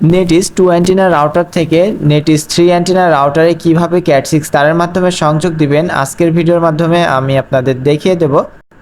Netis two antenna router থেকে Netis three antenna রাউটারে কীভাবে ক্যাট সিক্স তারের মাধ্যমে সংযোগ দিবেন, আজকের ভিডিওর মাধ্যমে আমি আপনাদের দেখিয়ে দেব।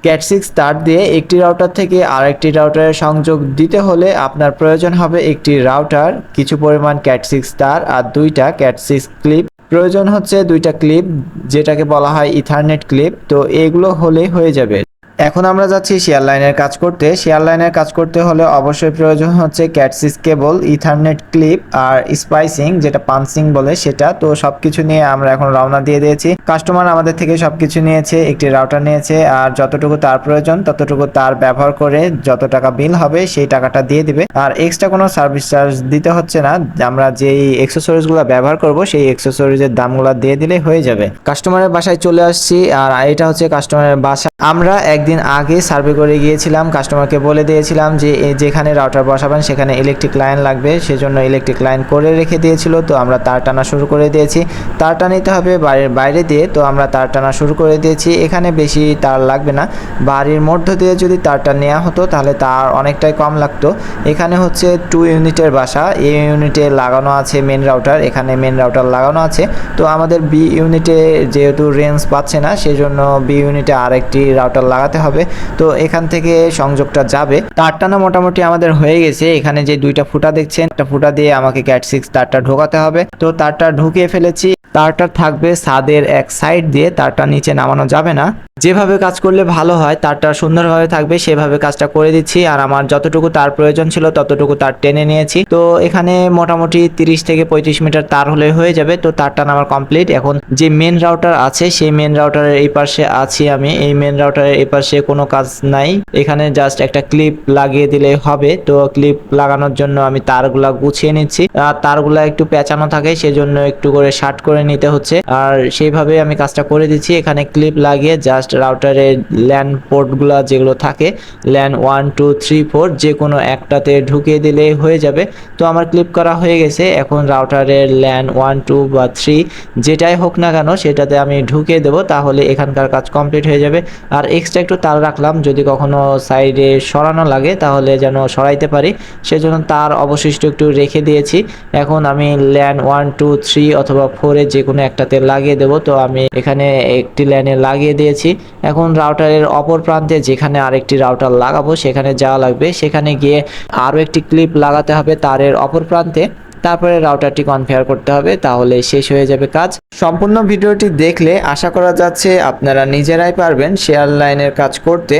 ক্যাট সিক্স তার দিয়ে একটি রাউটার থেকে আরেকটি রাউটারে সংযোগ দিতে হলে আপনার প্রয়োজন হবে একটি রাউটার কিছু পরিমাণ ক্যাট সিক্স তার আর দুইটা ক্যাট সিক্স ক্লিপ প্রয়োজন হচ্ছে দুইটা ক্লিপ যেটাকে বলা হয় ইথারনেট ক্লিপ তো এগুলো হলেই হয়ে যাবে। এখন আমরা যাচ্ছি শেয়ার লাইনের কাজ করতে। শেয়ার লাইনের কাজ করতে হলে অবশ্যই প্রয়োজন হচ্ছে ক্যাটসিস কেবল, ইথারনেট ক্লিপ আর স্পাইসিং, যেটা পানসিং বলে সেটা। তো সবকিছু নিয়ে আমরা এখন রওনা দিয়ে দিয়েছি। কাস্টমার আমাদের থেকে সবকিছু নিয়েছে, একটি রাউটার নিয়েছে, আর যতটুকু তার প্রয়োজন, ততটুকু তার ব্যবহার করে যত টাকা বিল হবে সেই টাকাটা দিয়ে দিবে। আর এক্সট্রা কোনো সার্ভিস চার্জ দিতে হচ্ছে না। আমরা যেই এক্সেসরিজগুলো ব্যবহার করব, সেই এক্সেসরিজের দামগুলো দিয়ে দিলে হয়ে যাবে। কাস্টমারের বাসায় চলে আসছি, আর এটা হচ্ছে কাস্টমারের বাসা। আমরা একদিন আগে সার্ভে করে গিয়েছিলাম, কাস্টমারকে বলে দিয়েছিলাম যে যেখানে রাউটার বসাবেন সেখানে ইলেকট্রিক লাইন লাগবে। সেজন্য ইলেকট্রিক লাইন করে রেখে দিয়েছিল, তো আমরা তার টানা শুরু করে দিয়েছি। তার টানিতে হবে বাড়ির বাইরে দিয়ে, তো আমরা তার টানা শুরু করে দিয়েছি। এখানে বেশি তার লাগবে না। বাড়ির মধ্য দিয়ে যদি তারটা নেওয়া হতো, তাহলে তার অনেকটাই কম লাগতো। এখানে হচ্ছে টু ইউনিটের বাসা। এ ইউনিটে লাগানো আছে মেন রাউটার এখানে মেন রাউটার লাগানো আছে। তো আমাদের বি ইউনিটে যেহেতু রেঞ্জ পাচ্ছে না, সেজন্য বি ইউনিটে আরেকটি রাউটার লাগাতে হবে। তো এখান থেকে সংযোগটা যাবে। তারটা না মোটামুটি আমাদের হয়ে গেছে। এখানে যে দুইটা ফুটা দেখছেন, একটা ফুটা দিয়ে আমাকে ক্যাট সিক্স তারটা ঢোকাতে হবে। তো তারটা ঢুকিয়ে ফেলেছি। তারটা থাকবে ছাদের এক সাইড দিয়ে তারটা নিচে নামানো যাবে না। যেভাবে কাজ করলে ভালো হয়, তারটা সুন্দরভাবে থাকবে, সেভাবে কাজটা করে দিচ্ছি। আর আমার যতটুকু তার প্রয়োজন ছিল, ততটুকু তার টেনে নিয়েছি। তো এখানে মোটামুটি তিরিশ থেকে পঁয়ত্রিশ মিটার তার হলে হয়ে যাবে। তো তারটা আমার কমপ্লিট এখন যে মেন রাউটার আছে, সেই মেন রাউটারের এই পাশে আছি আমি। এই মেন রাউটারের এই পাশে কোনো কাজ নাই। এখানে জাস্ট একটা ক্লিপ লাগিয়ে দিলে হবে। তো ক্লিপ লাগানোর জন্য আমি তারগুলা গুছিয়ে নিচ্ছি। আর তারগুলা একটু পেঁচানো থাকে, সেজন্য একটু করে শার্ট করে নিতে হচ্ছে। আর সেইভাবে আমি কাজটা করে দিচ্ছি। এখানে ক্লিপ লাগিয়ে জাস্ট রাউটারের ল্যান্ড পোর্টগুলো যেগুলো থাকে LAN one two three four যে কোনো একটাতে ঢুকিয়ে দিলে হয়ে যাবে। তো আমার ক্লিপ করা হয়ে গেছে। এখন রাউটারের ল্যান্ড ওয়ান টু বা থ্রি যেটাই হোক না কেন সেটাতে আমি ঢুকিয়ে দেবো, তাহলে এখানকার কাজ কমপ্লিট হয়ে যাবে। আর এক্সট্রা একটু তার রাখলাম, যদি কখনো সাইডে সরানো লাগে তাহলে যেন সরাইতে পারি। সেজন্য তার অবশিষ্ট একটু রেখে দিয়েছি। এখন আমি ল্যান্ড ওয়ান টু থ্রি অথবা ফোরে যে কোনো একটাতে লাগিয়ে দেবো। তো আমি এখানে একটি ল্যানে লাগিয়ে দিয়েছি। এখন রাউটারের অপর প্রান্তে যেখানে আরেকটি রাউটার লাগাবো, সেখানে যাওয়া লাগবে। সেখানে গিয়ে আরও একটি ক্লিপ লাগাতে হবে তারের অপর প্রান্তে। তারপরে রাউটারটি কনফিগার করতে হবে, তাহলে শেষ হয়ে যাবে কাজ। সম্পূর্ণ ভিডিওটি দেখলে আশা করা যাচ্ছে আপনারা নিজেরাই পারবেন শেয়ার লাইনের কাজ করতে।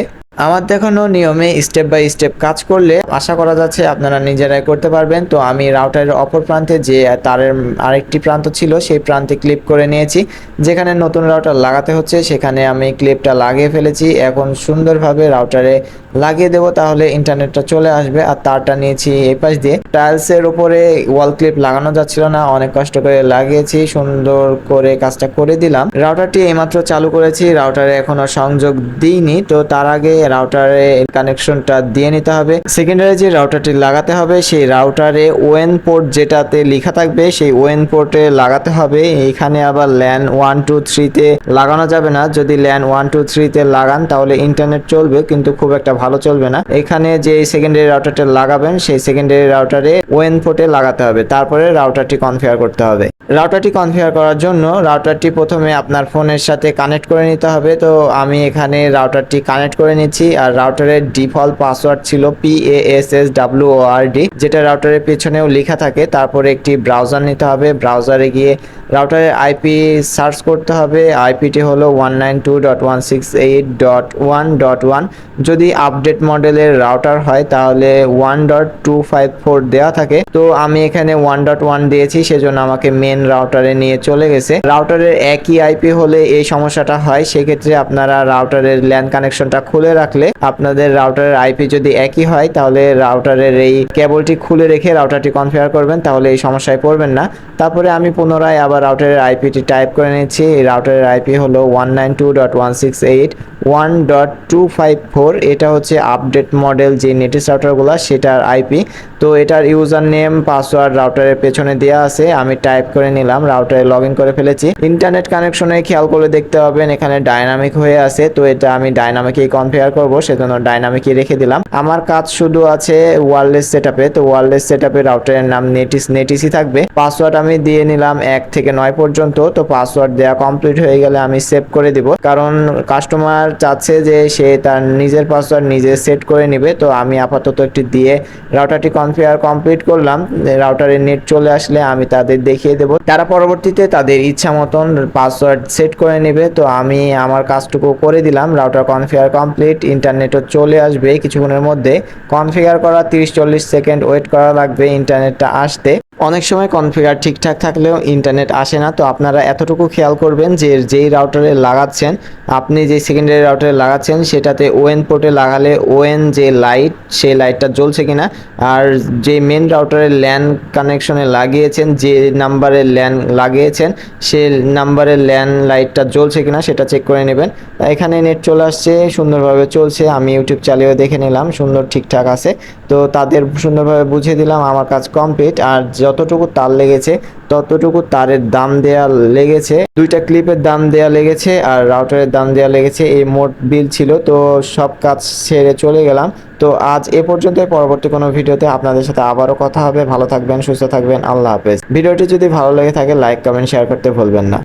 আমার দেখানো নিয়মে স্টেপ বাই স্টেপ কাজ করলে আশা করা যাচ্ছে আপনারা নিজেরাই করতে পারবেন। তো আমি রাউটারের অপর প্রান্তে যে তারের আরেকটি প্রান্ত ছিল, সেই প্রান্তে ক্লিপ করে নিয়েছি। যেখানে নতুন রাউটার লাগাতে হচ্ছে, সেখানে আমি ক্লিপটা লাগিয়ে ফেলেছি। এখন সুন্দরভাবে রাউটারে লাগিয়ে দেবো, তাহলে ইন্টারনেটটা চলে আসবে। আর তারটা নিয়েছি এই পাশ দিয়ে। টাইলসের উপরে ওয়াল ক্লিপ লাগানো যাচ্ছিল না, অনেক কষ্ট করে লাগিয়েছি, সুন্দর করে কাজটা করে দিলাম। রাউটারটি এইমাত্র চালু করেছি রাউটারে এখনও সংযোগ দিইনি। তো তার আগে রাউটারে কানেকশনটা দিয়ে নিতে হবে। সেকেন্ডারি যে রাউটারটি লাগাতে হবে, সেই রাউটারে ওএন পোর্ট যেটাতে লেখা থাকবে, সেই ওএন পোর্টে লাগাতে হবে। এইখানে আবার ল্যান ওয়ান টু থ্রিতে লাগানো যাবে না। যদি ল্যান ওয়ান টু থ্রিতে লাগান, তাহলে ইন্টারনেট চলবে, কিন্তু খুব একটা ভালো চলবে না। এখানে যে সেকেন্ডারি রাউটারটা লাগাবেন, সেই সেকেন্ডারি রাউটারে ওএন পোর্টে লাগাতে হবে। তারপরে রাউটারটি কনফিগার করতে হবে। রাউটারটি কনফিগার করার জন্য রাউটারটি প্রথমে আপনার ফোনের সাথে কানেক্ট করে নিতে হবে। তো আমি এখানে রাউটারটি কানেক্ট করে নিচ্ছি আর রাউটারের ডিফল্ট পাসওয়ার্ড ছিল P S S W R D যেটা রাউটারের পেছনেও লেখা থাকে। তারপরে একটি ব্রাউজার নিতে হবে। ব্রাউজারে গিয়ে রাউটারের আইপি সার্চ করতে হবে। আইপিটি হলো one nine two dot one six eight dot one dot one যদি আপডেট মডেলের রাউটার হয়, তাহলে one dot two five four দেওয়া থাকে। তো আমি এখানে ওয়ান ডট ওয়ান দিয়েছি, সেজন্য আমাকে মেন রাউটারে নিয়ে চলে গেছে। রাউটারের একই আইপি হলে এই সমস্যাটা হয়, সেক্ষেত্রে আপনারা রাউটারের ল্যান কানেকশনটা খুলে রাখলে আপনাদের রাউটারের আইপি যদি একই হয়, তাহলে রাউটারের এই কেবলটি খুলে রেখে রাউটারটি কনফিগার করবেন, তাহলে এই সমস্যায় পড়বেন না। তারপরে আমি পুনরায় আবার রাউটারের আইপিটি টাইপ করে নিচ্ছি। রাউটারের আইপি হলো one nine two dot one six eight one dot two five four এটা হচ্ছে আপডেট মডেল যে নেটিস রাউটারগুলো সেটার আইপি তো এটার ইউজার নেম পাসওয়ার্ড রাউটারের পেছনে দেওয়া আছে, আমি টাইপ করে নিলাম রাউটারে লগ করে ফেলেছি। ইন্টারনেট কানেকশনে খেয়াল করে দেখতে পাবেন, এখানে ডাইনামিক হয়ে আছে, তো এটা আমি ডাইনামিকই কনফিগার করব, সেজন্য ডাইনামিকই রেখে দিলাম। আমার কাজ শুধু আছে ওয়্যারলেস সেটআপে তো ওয়্যারলেস সেটআপে রাউটারের নাম নেটিস নেটিসই থাকবে। পাসওয়ার্ড আমি দিয়ে নিলাম এক থেকে নয় পর্যন্ত, তো পাসওয়ার্ড দেওয়া কমপ্লিট হয়ে গেলে আমি সেভ করে দিব। কারণ কাস্টমার চাচ্ছে যে সে তার নিজের পাসওয়ার্ড নিজে সেট করে নেবে। তো আমি আপাতত একটি দিয়ে রাউটারটি কনফিগার কমপ্লিট করলাম। রাউটারের নেট চলে আসলে আমি তাদের দেখিয়ে দেব। তারা পরবর্তীতে তাদের ইচ্ছা মতন পাসওয়ার্ড সেট করে নেবে। তো আমি আমার কাজটুকু করে দিলাম। রাউটার কনফিগার কমপ্লিট ইন্টারনেটও চলে আসবে কিছুক্ষণের মধ্যে। কনফিগার করা তিরিশ চল্লিশ সেকেন্ড ওয়েট করা লাগবে ইন্টারনেটটা আসতে। অনেক সময় কনফিগার ঠিকঠাক থাকলেও ইন্টারনেট আসে না। তো আপনারা এতটুকু খেয়াল করবেন যে যেই রাউটারে লাগাচ্ছেন, আপনি যে সেকেন্ডারি রাউটারে লাগাচ্ছেন, সেটাতে ওএন পোর্টে লাগালে ওএন যে লাইট সেই লাইটটা জ্বলছে কিনা। আর যে মেন রাউটারে ল্যান কানেকশনে লাগিয়েছেন, যে নাম্বারে ল্যান লাগিয়েছেন সে নাম্বারের ল্যান লাইটটা জ্বলছে কিনা, সেটা চেক করে নেবেন। এখানে নেট চলে আসছে, সুন্দরভাবে চলছে। আমি ইউটিউব চালিয়েও দেখে নিলাম, সুন্দর ঠিকঠাক আছে। তো তাদের সুন্দরভাবে বুঝিয়ে দিলাম, আমার কাজ কমপ্লিট। আর যতটুকু তার লেগেছে, ততটুকু তারের দাম দেয়া লেগেছে। দুইটা ক্লিপের দাম দেয়া লেগেছে আর রাউটারের দাম দেয়া লেগেছে। এই মোট বিল ছিল, তো সব কাজ ছেড়ে চলে গেলাম। তো আজ এ পর্যন্ত পরবর্তী কোনো ভিডিওতে আপনাদের সাথে আবারও কথা হবে। ভালো থাকবেন, সুস্থ থাকবেন, আল্লাহ হাফেজ। ভিডিওটি যদি ভালো লেগে থাকে, লাইক, কমেন্ট, শেয়ার করতে ভুলবেন না।